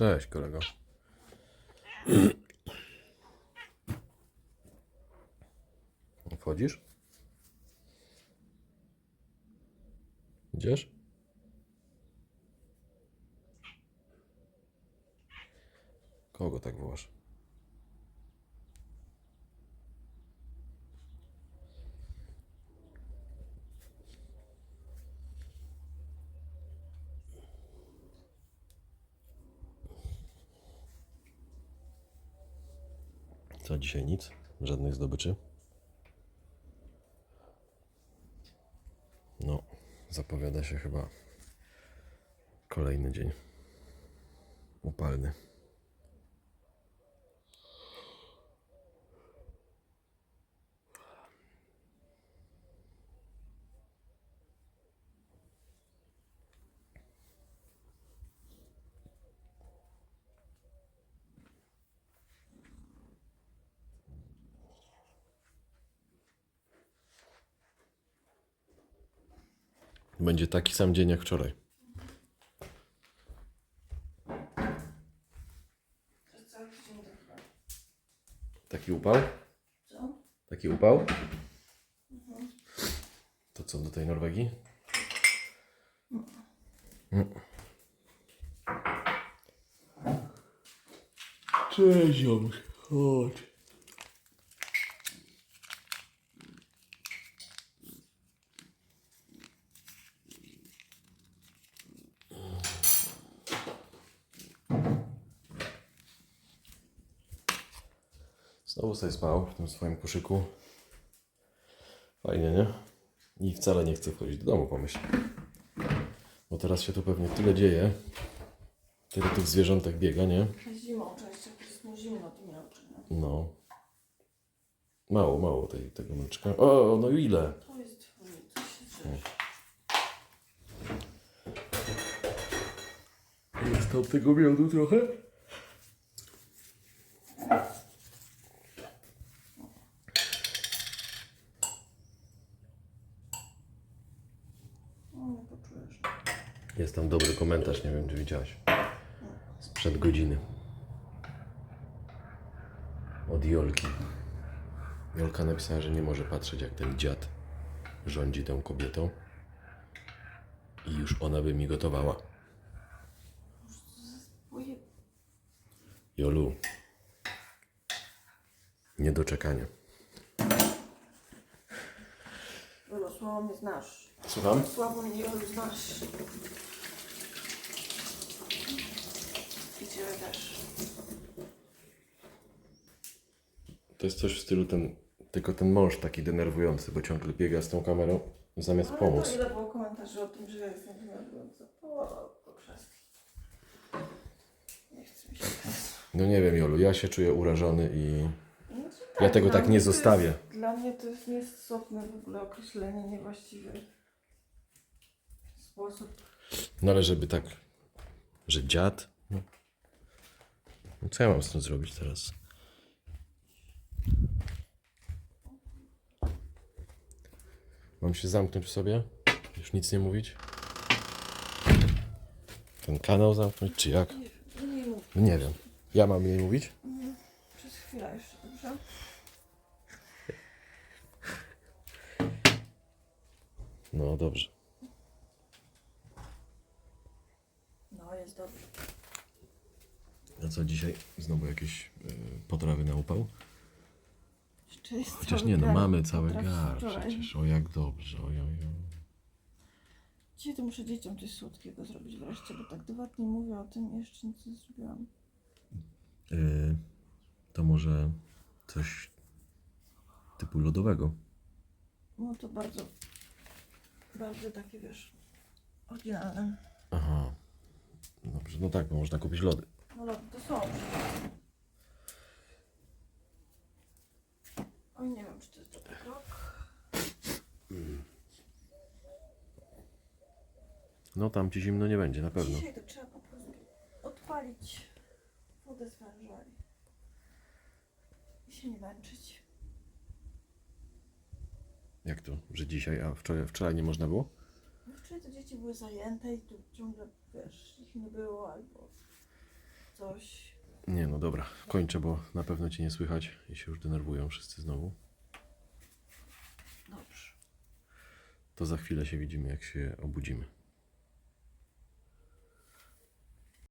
Cześć kolego. Wchodzisz? Idziesz? Kogo tak wołasz? Co dzisiaj nic? Żadnych zdobyczy? No, zapowiada się chyba kolejny dzień upalny. Będzie taki sam dzień jak wczoraj. Przez cały tydzień to chyba. Taki upał? Co? Taki upał? To co do tej Norwegii? Cześć, ziomuś. Chodź. Znowu sobie spał w tym swoim koszyku. Fajnie, nie? I wcale nie chce wchodzić do domu, pomyśl. Bo teraz się tu pewnie tyle dzieje. Tyle tych zwierzątek biega, nie? Zimą jak jest mu zimno, to nie. No. No. Mało, mało tej, tego mleczka. O, no ile? To jest twój, to się. Jest tam tego miodu trochę? Nie poczujesz. Jest tam dobry komentarz, nie wiem czy widziałaś. Sprzed godziny. Od Jolki. Jolka napisała, że nie może patrzeć jak ten dziad rządzi tą kobietą. I już ona by mi gotowała. Jolu. Niedoczekanie. Jolo, słabo mnie znasz. Słucham? Słabo mnie Jolu znasz. I Ciebie też. To jest coś w stylu ten, tylko ten mąż taki denerwujący, bo ciągle biega z tą kamerą zamiast Ale pomóc. to ile było komentarzy o tym, że ja jestem denerwująca? Po kwestii. Nie chce mi się teraz. No nie wiem, Jolu, ja się czuję urażony i Znaczy, Ja tego dla tak mnie nie to zostawię. Dla mnie to jest niestosowne w ogóle określenie, niewłaściwy sposób. No ale żeby tak, że dziad? No. No co ja mam z tym zrobić teraz? Mam się zamknąć w sobie? Już nic nie mówić? Ten kanał zamknąć, czy jak? Nie, nie mów nie wiem. Ja mam jej mówić? przez chwilę jeszcze, dobrze? No dobrze. No, jest dobrze. A co dzisiaj? Znowu jakieś y, potrawy na upał? Jeszcze jest Chociaż cały nie, no gar mamy cały potraw gar wczoraj. przecież. O jak dobrze, oj, oj, oj. Dzisiaj to muszę dzieciom coś słodkiego zrobić wreszcie, bo tak dwa dni mówię o tym i jeszcze nic nie zrobiłam. Y, to może coś typu lodowego. No to bardzo, bardzo takie, wiesz, oryginalne. Aha. Dobrze, no tak, bo można kupić lody. No lody to są. Oj, nie wiem, czy to jest dobry krok. No tam ci zimno nie będzie, na pewno. Dzisiaj to trzeba po prostu odpalić wodę z węża i- i się nie męczyć. Jak to, że dzisiaj, a wczoraj, wczoraj nie można było? No Wczoraj to dzieci były zajęte i tu ciągle, wiesz, ich nie było albo coś. Nie no dobra, kończę, bo na pewno cię nie słychać i się już denerwują wszyscy znowu. Dobrze. To za chwilę się widzimy, jak się obudzimy.